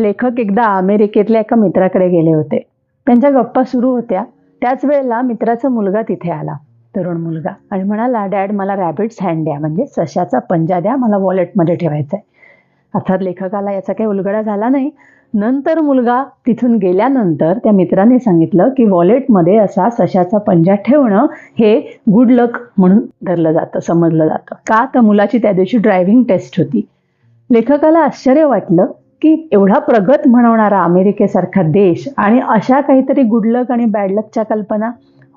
लेखक एकदा अमेरिकेतल्या एका मित्राकडे गेले होते. त्यांच्या गप्पा सुरू होत्या. त्याच वेळेला मित्राचा मुलगा तिथे आला. तरुण मुलगा. आणि म्हणाला डॅड मला रॅबिट्स हँड द्या. म्हणजे सशाचा पंजा द्या. मला वॉलेटमध्ये ठेवायचा आहे अर्थात लेखकाला याचा काही उलगडा झाला नाही. नंतर मुलगा तिथून गेल्यानंतर त्या मित्राने सांगितलं की वॉलेटमध्ये असा सशाचा पंजा ठेवणं हे गुड लक म्हणून धरलं जातं समजलं जातं. का? तर मुलाची त्या दिवशी ड्रायव्हिंग टेस्ट होती. लेखकाला आश्चर्य वाटलं. की एवढा प्रगत म्हणवणारा अमेरिकेसारखा देश आणि अशा काहीतरी गुडलक आणि बॅडलकच्या कल्पना?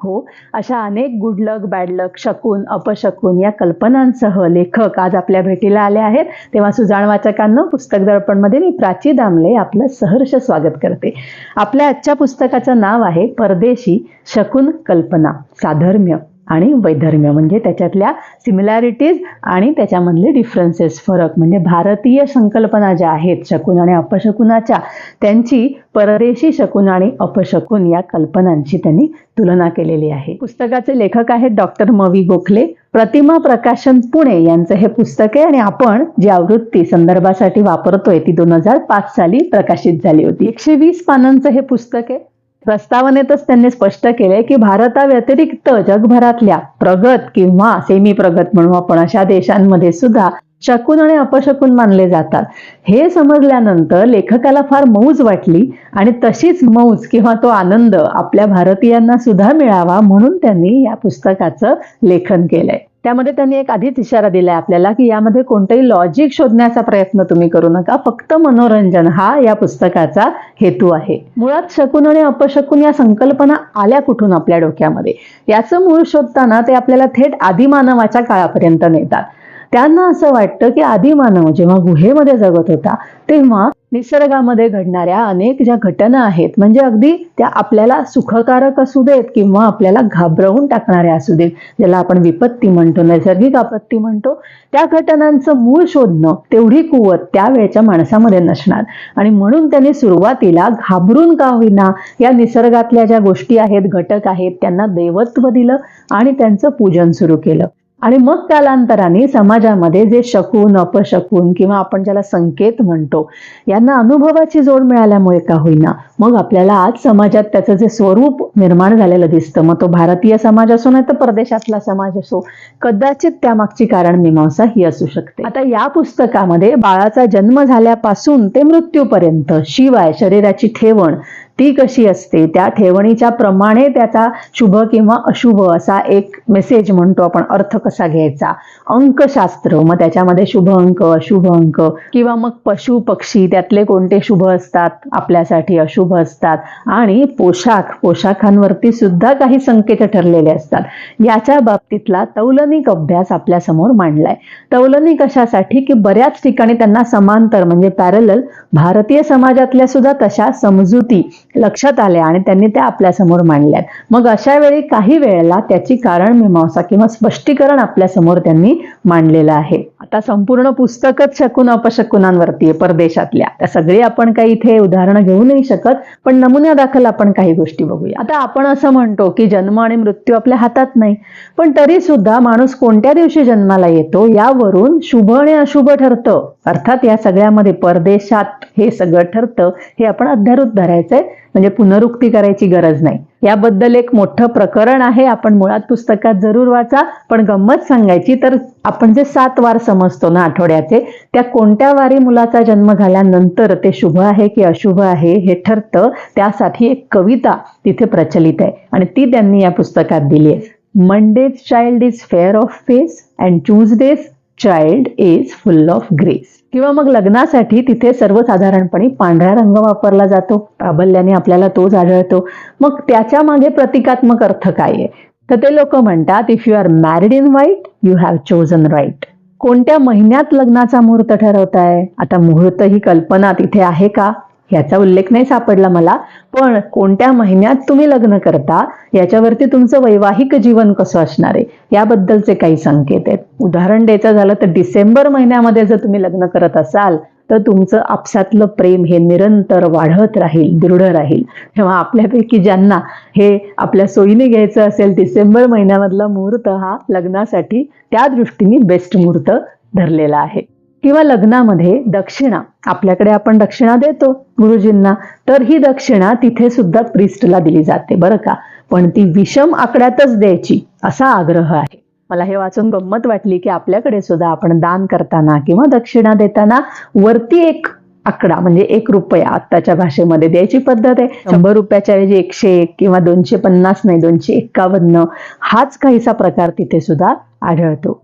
हो अशा अनेक गुडलक बॅडलक शकून अपशकून या कल्पनांसह लेखक आज आपल्या भेटीला आले आहेत. तेव्हा सुजाण वाचकांना पुस्तक दर्पणमध्ये मी प्राची दामले आपलं सहर्ष स्वागत करते. आपल्या आजच्या पुस्तकाचं नाव आहे परदेशी शकून कल्पना साधर्म्य. आणि वैधर्म्य. म्हणजे त्याच्यातल्या सिमिलॅरिटीज आणि त्याच्यामधले डिफरन्सेस फरक म्हणजे भारतीय संकल्पना ज्या आहेत शकून आणि अपशकुनाच्या त्यांची परदेशी शकून आणि अपशकुन या कल्पनांची त्यांनी तुलना केलेली आहे. पुस्तकाचे लेखक आहेत डॉक्टर मवी गोखले प्रतिमा प्रकाशन पुणे यांचं हे पुस्तक आहे आणि आपण जी आवृत्ती संदर्भासाठी वापरतोय ती दोन हजार पाच साली प्रकाशित झाली होती. एकशे वीस पानांचं हे पुस्तक आहे. प्रस्तावनेतच त्यांनी स्पष्ट केले की भारताव्यतिरिक्त जगभरातल्या प्रगत किंवा सेमी प्रगत म्हणू आपण अशा देशांमध्ये सुद्धा शकून आणि अपशकून मानले जातात. हे समजल्यानंतर लेखकाला फार मौज वाटली आणि तशीच मौज किंवा तो आनंद आपल्या भारतीयांना सुद्धा मिळावा म्हणून त्यांनी या पुस्तकाचं लेखन केलंय. त्यामध्ये त्यांनी एक आधीच इशारा दिलाय आपल्याला की यामध्ये कोणतंही लॉजिक शोधण्याचा प्रयत्न तुम्ही करू नका. फक्त मनोरंजन हा या पुस्तकाचा हेतू आहे. मुळात शकून आणि अपशकून या संकल्पना आल्या कुठून आपल्या डोक्यामध्ये? याचं मूळ शोधताना ते आपल्याला थेट आदिमानवाच्या काळापर्यंत नेतात. त्यांना असं वाटतं की आदिमानव जेव्हा गुहेमध्ये जगत होता तेव्हा निसर्गामध्ये घडणाऱ्या अनेक ज्या घटना आहेत म्हणजे अगदी त्या आपल्याला सुखकारक असू देत किंवा आपल्याला घाबरवून टाकणाऱ्या असू देत ज्याला आपण विपत्ती म्हणतो नैसर्गिक आपत्ती म्हणतो त्या घटनांचं मूळ शोधणं तेवढी कुवत त्यावेळेच्या माणसामध्ये नसणार. आणि म्हणून त्यांनी सुरुवातीला घाबरून का होईना या निसर्गातल्या ज्या गोष्टी आहेत घटक आहेत त्यांना दैवत्व दिलं आणि त्यांचं पूजन सुरू केलं. आणि मग कालांतराने समाजामध्ये जे शकून अपशकून किंवा आपण ज्याला संकेत म्हणतो यांना अनुभवाची जोड मिळाल्यामुळे का होईना मग आपल्याला आज समाजात त्याचं जे स्वरूप निर्माण झालेलं दिसतं. मग तो भारतीय समाज असो नाही तर परदेशातला समाज असो कदाचित त्यामागची कारण मीमांसा ही असू शकते. आता या पुस्तकामध्ये बाळाचा जन्म झाल्यापासून ते मृत्यूपर्यंत शिवाय शरीराची ठेवण ती कशी असते? त्या ठेवणीच्या प्रमाणे त्याचा शुभ किंवा अशुभ असा एक मेसेज म्हणतो आपण अर्थ कसा घ्यायचा? अंकशास्त्र मग त्याच्यामध्ये शुभ अंक अशुभ अंक किंवा मग पशु पक्षी त्यातले कोणते शुभ असतात? आपल्यासाठी अशुभ असतात. आणि पोशाख पोशाखांवरती सुद्धा काही संकेत ठरलेले असतात. याच्या बाबतीतला तौलनिक अभ्यास आपल्यासमोर मांडलाय. तौलनिक कशासाठी की बऱ्याच ठिकाणी त्यांना समांतर म्हणजे पॅरल भारतीय समाजातल्या सुद्धा तशा समजुती लक्षात आल्या आणि त्यांनी त्या आपल्यासमोर मांडल्यात. मग अशा वेळी काही वेळेला त्याची कारण मीमांसा किंवा स्पष्टीकरण आपल्यासमोर त्यांनी मांडलेलं आहे. आता संपूर्ण पुस्तकच शकून अपशकुनांवरती आहे परदेशातल्या. त्या सगळी आपण काही इथे उदाहरणं घेऊ नाही शकत पण नमुन्यादाखल आपण काही गोष्टी बघूया. आता आपण असं म्हणतो की जन्म आणि मृत्यू आपल्या हातात नाही पण तरी सुद्धा माणूस कोणत्या दिवशी जन्माला येतो यावरून शुभ आणि अशुभ ठरतं. अर्थात या सगळ्यामध्ये परदेशात हे सगळं ठरतं हे आपण अध्यारूत धरायचंय. म्हणजे पुनरुक्ती करायची गरज नाही. याबद्दल एक मोठं प्रकरण आहे आपण मुळात पुस्तकात जरूर वाचा पण गंमत सांगायची तर आपण जे सात वार समजतो ना आठवड्याचे त्या कोणत्या वारी मुलाचा जन्म झाल्यानंतर ते शुभ आहे की अशुभ आहे हे ठरतं त्यासाठी एक कविता तिथे प्रचलित आहे आणि ती त्यांनी या पुस्तकात दिली आहे. Monday's child is fair of face and Tuesday's child is full of grace किंवा मग लग्नासाठी तिथे सर्वसाधारणपणे पांढरा रंग वापरला जातो. प्राबल्याने आपल्याला तोच आढळतो मग त्याच्यामागे प्रतिकात्मक अर्थ काय आहे? तर ते लोक म्हणतात if you are married in white you have chosen right कोणत्या महिन्यात लग्नाचा मुहूर्त ठरवताय? आता मुहूर्त ही कल्पना तिथे आहे का? याचा उल्लेख नाही सापडला मला पण कोणत्या महिन्यात तुम्ही लग्न करता याच्यावरती तुमचं वैवाहिक जीवन कसं असणार आहे? याबद्दलचे काही संकेत आहेत. उदाहरण द्यायचं झालं तर डिसेंबर महिन्यामध्ये जर तुम्ही लग्न करत असाल तर तुमचं आपसातलं प्रेम हे निरंतर वाढत राहील दृढ राहील. तेव्हा आपल्यापैकी ज्यांना हे आपल्या सोयीने घ्यायचं असेल डिसेंबर महिन्यामधला मुहूर्त हा लग्नासाठी त्या दृष्टीने बेस्ट मुहूर्त धरलेला आहे. किंवा लग्नामध्ये दक्षिणा. आपल्याकडे आपण दक्षिणा देतो गुरुजींना. तर ही दक्षिणा तिथे सुद्धा प्रिस्टला दिली जाते बरं का? पण ती विषम आकड्यातच द्यायची असा आग्रह आहे. मला हे वाचून गंमत वाटली की आपल्याकडे सुद्धा आपण दान करताना किंवा दक्षिणा देताना वरती एक आकडा म्हणजे एक रुपया आत्ताच्या भाषेमध्ये द्यायची पद्धत आहे. शंभर रुपयाच्या ऐवजी एकशे एक किंवा दोनशे पन्नास नाही दोनशे एक्कावन्न हाच काहीसा प्रकार तिथे सुद्धा आढळतो.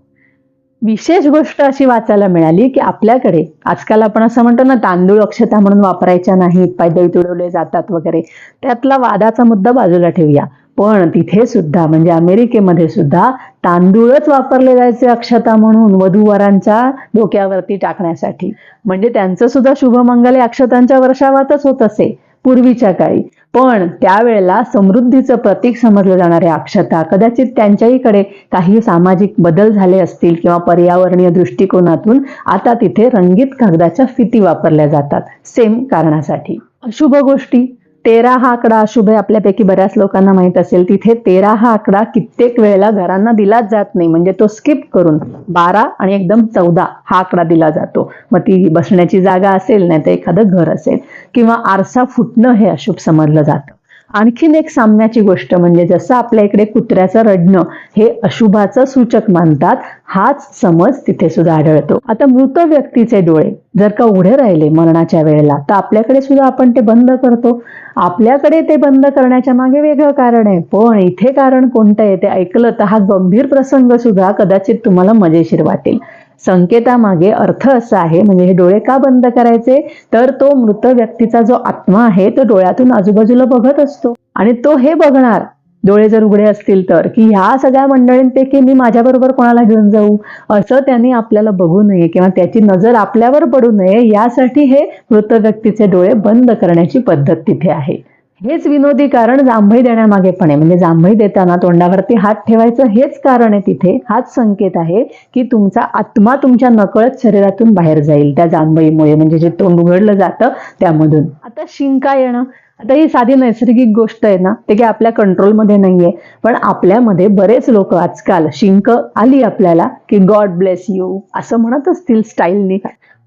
विशेष गोष्ट अशी वाचायला मिळाली की आपल्याकडे आजकाल आपण असं म्हणतो ना तांदूळ अक्षता म्हणून वापरायच्या नाहीत पायदळी तुडवले जातात वगैरे. त्यातला वादाचा मुद्दा बाजूला ठेवूया. पण तिथे सुद्धा म्हणजे अमेरिकेमध्ये सुद्धा तांदूळच वापरले जायचे अक्षता म्हणून वधूवरांच्या डोक्यावरती टाकण्यासाठी. म्हणजे त्यांचं सुद्धा शुभमंगल हे अक्षतांच्या वर्षावातच होत असे पूर्वीच्या काळी. पण त्यावेळेला समृद्धीचं प्रतीक समजलं जाणाऱ्या अक्षता. कदाचित त्यांच्याहीकडे काही सामाजिक बदल झाले असतील किंवा पर्यावरणीय दृष्टिकोनातून आता तिथे रंगीत कागदाच्या फिती वापरल्या जातात. सेम कारणासाठी. अशुभ गोष्टी. तेरा हा आकडा अशुभ आहे आपल्यापैकी बऱ्याच लोकांना माहीत असेल. तिथे तेरा हा आकडा कित्येक वेळेला घरांना दिलाच जात नाही. म्हणजे तो स्किप करून बारा आणि एकदम चौदा हा आकडा दिला जातो. मग ती बसण्याची जागा असेल नाही तर एखादं घर असेल. किंवा आरसा फुटणं हे अशुभ समजलं जातं. आणखीन एक साम्याची गोष्ट म्हणजे जसं आपल्या इकडे कुत्र्याचं रडणं हे अशुभाचं सूचक मानतात हाच समज तिथे सुद्धा आढळतो. आता मृत व्यक्तीचे डोळे जर का उघडे राहिले मरणाच्या वेळेला तर आपल्याकडे सुद्धा आपण ते बंद करतो. आपल्याकडे ते बंद करण्याच्या मागे वेगळं कारण आहे. पण इथे कारण कोणतं आहे ते ऐकलं तर हा गंभीर प्रसंग सुद्धा कदाचित तुम्हाला मजेशीर वाटेल. संकेतामागे अर्थ असा आहे म्हणजे हे डोळे का बंद करायचे? तर तो मृत व्यक्तीचा जो आत्मा आहे तो डोळ्यातून आजूबाजूला बघत असतो. आणि तो हे बघणार डोळे जर उघडे असतील तर की ह्या सगळ्या मंडळींपैकी मी माझ्याबरोबर कोणाला घेऊन जाऊ? असं त्यांनी आपल्याला बघू नये किंवा त्याची नजर आपल्यावर पडू नये यासाठी हे मृत व्यक्तीचे डोळे बंद करण्याची पद्धत तिथे आहे. हेच विनोदी कारण जांभई देण्यामागे पण आहे. म्हणजे जांभई देताना तोंडावरती हात ठेवायचं हेच कारण आहे तिथे. हाच संकेत आहे की तुमचा आत्मा तुमच्या नकळत शरीरातून बाहेर जाईल. त्या जांभईमुळे म्हणजे जे तोंड उघडलं जातं त्यामधून. आता शिंका येणं. आता ही साधी नैसर्गिक गोष्ट आहे ना ते काही आपल्या कंट्रोलमध्ये नाहीये. पण आपल्यामध्ये बरेच लोक आजकाल शिंक आली आपल्याला की गॉड ब्लेस यू असं म्हणत असतील स्टाईलनी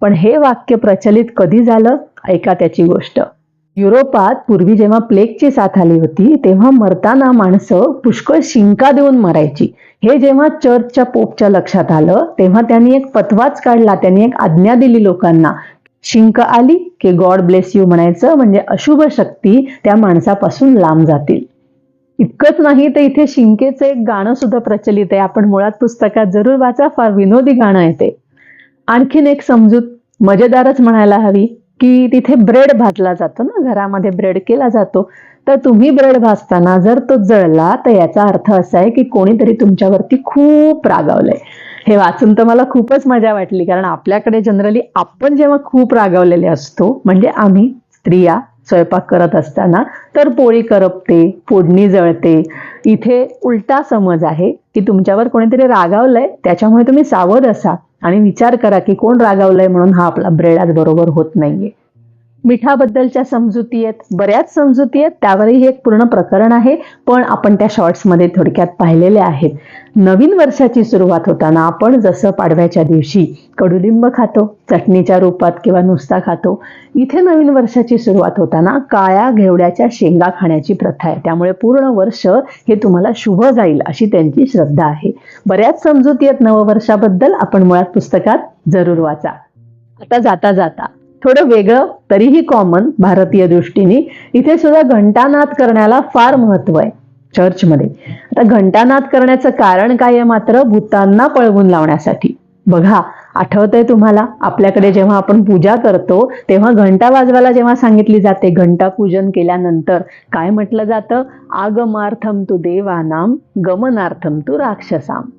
पण हे वाक्य प्रचलित कधी झालं? ऐका त्याची गोष्ट. युरोपात पूर्वी जेव्हा प्लेगची साथ आली होती तेव्हा मरताना माणसं पुष्कळ शिंका देऊन मरायची. हे जेव्हा चर्चच्या पोपच्या लक्षात आलं तेव्हा त्यांनी एक पतवाच काढला त्यांनी एक आज्ञा दिली लोकांना. शिंक आली की गॉड ब्लेस यू म्हणायचं म्हणजे अशुभ शक्ती त्या माणसापासून लांब जातील. इतकंच नाही तर इथे शिंकेचं एक गाणं सुद्धा प्रचलित आहे. आपण मुळात पुस्तकात जरूर वाचा फार विनोदी गाणं येते आणखीन एक समजूत मजेदारच म्हणायला हवी. की तिथे ब्रेड भाजला जातो ना घरामध्ये ब्रेड केला जातो. तर तुम्ही ब्रेड भाजताना जर तो जळला तर याचा अर्थ असा आहे की कोणीतरी तुमच्यावरती खूप रागावलंय. हे वाचून तर मला खूपच मजा वाटली कारण आपल्याकडे जनरली आपण जेव्हा खूप रागावलेले असतो म्हणजे आम्ही स्त्रिया स्वयंपाक करत असताना तर पोळी करपते फोडणी जळते. इथे उलटा समज आहे की तुमच्यावर कोणीतरी रागावलंय त्याच्यामुळे तुम्ही सावध असा. आणि विचार करा की कोण रागावलंय म्हणून हा आपला ब्रेड आज बरोबर होत नाहीये. मिठाबद्दलच्या समजुती आहेत बऱ्याच समजुती आहेत त्यावरही हे एक पूर्ण प्रकरण आहे पण आपण त्या शॉर्ट्समध्ये थोडक्यात पाहिलेले आहेत. नवीन वर्षाची सुरुवात होताना आपण जसं पाडव्याच्या दिवशी कडुलिंब खातो चटणीच्या रूपात किंवा नुसता खातो इथे नवीन वर्षाची सुरुवात होताना काळ्या घेवड्याच्या शेंगा खाण्याची प्रथा आहे. त्यामुळे पूर्ण वर्ष हे तुम्हाला शुभ जाईल अशी त्यांची श्रद्धा आहे. बऱ्याच समजूती आहेत नववर्षाबद्दल. आपण मुळात पुस्तकात जरूर वाचा. आता जाता जाता थोडं वेगळं तरीही कॉमन भारतीय दृष्टीने इथे सुद्धा घंटानाद करण्याला फार महत्त्व आहे चर्चमध्ये आता घंटानाद करण्याचं कारण काय आहे मात्र? भूतांना पळवून लावण्यासाठी. बघा आठवतंय तुम्हाला? आपल्याकडे जेव्हा आपण पूजा करतो तेव्हा घंटा वाजवायला जेव्हा सांगितली जाते घंटा पूजन केल्यानंतर काय म्हटलं जातं? आगमार्थम तू देवानाम गमनार्थम तू राक्षसाम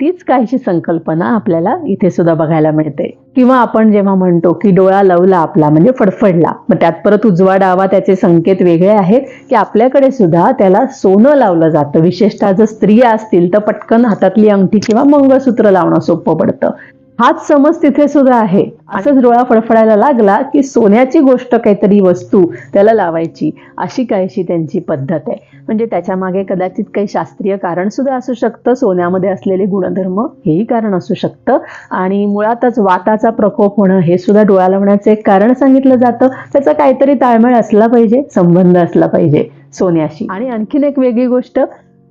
तीच काहीशी संकल्पना आपल्याला इथे सुद्धा बघायला मिळते. किंवा आपण जेव्हा म्हणतो की डोळा लवला आपला म्हणजे फडफडला मग त्यात परत उजवा डावा त्याचे संकेत वेगळे आहेत की आपल्याकडे सुद्धा त्याला सोनं लावलं जातं. विशेषतः जर स्त्रिया असतील तर पटकन हातातली अंगठी किंवा मंगळसूत्र लावणं सोपं पडतं. हाच समज तिथे सुद्धा आहे. असंच डोळा फडफडायला लागला की सोन्याची गोष्ट काहीतरी वस्तू त्याला लावायची. अशी काहीशी त्यांची पद्धत आहे. म्हणजे त्याच्यामागे कदाचित काही शास्त्रीय कारण सुद्धा असू शकतं. सोन्यामध्ये असलेले गुणधर्म हेही कारण असू शकतं. आणि मुळातच वाताचा प्रकोप होणं हे सुद्धा डोळा लावण्याचं एक कारण सांगितलं जातं. त्याचा काहीतरी ताळमेळ असला पाहिजे संबंध असला पाहिजे सोन्याशी. आणि आणखीन एक वेगळी गोष्ट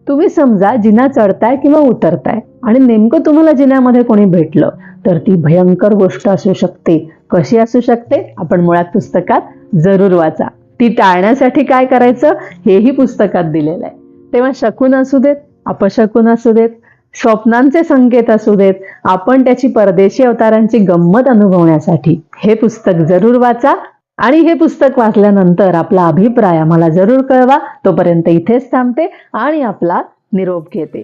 तुम्ही समजा जिना चढताय किंवा उतरताय आणि नेमकं तुम्हाला जिन्यामध्ये कोणी भेटलं तर ती भयंकर गोष्ट असू शकते. कशी असू शकते? आपण मुळात पुस्तकात जरूर वाचा. ती टाळण्यासाठी काय करायचं? हेही पुस्तकात दिलेलं आहे. तेव्हा शकून असू देत अपशकून असू देत स्वप्नांचे संकेत असू देत आपण त्याची परदेशी अवतारांची गंमत अनुभवण्यासाठी हे पुस्तक जरूर वाचा आणि हे पुस्तक वाचल्यानंतर आपला अभिप्राय आम्हाला जरूर कळवा. तोपर्यंत इथेच थांबते आणि आपला निरोप घेते.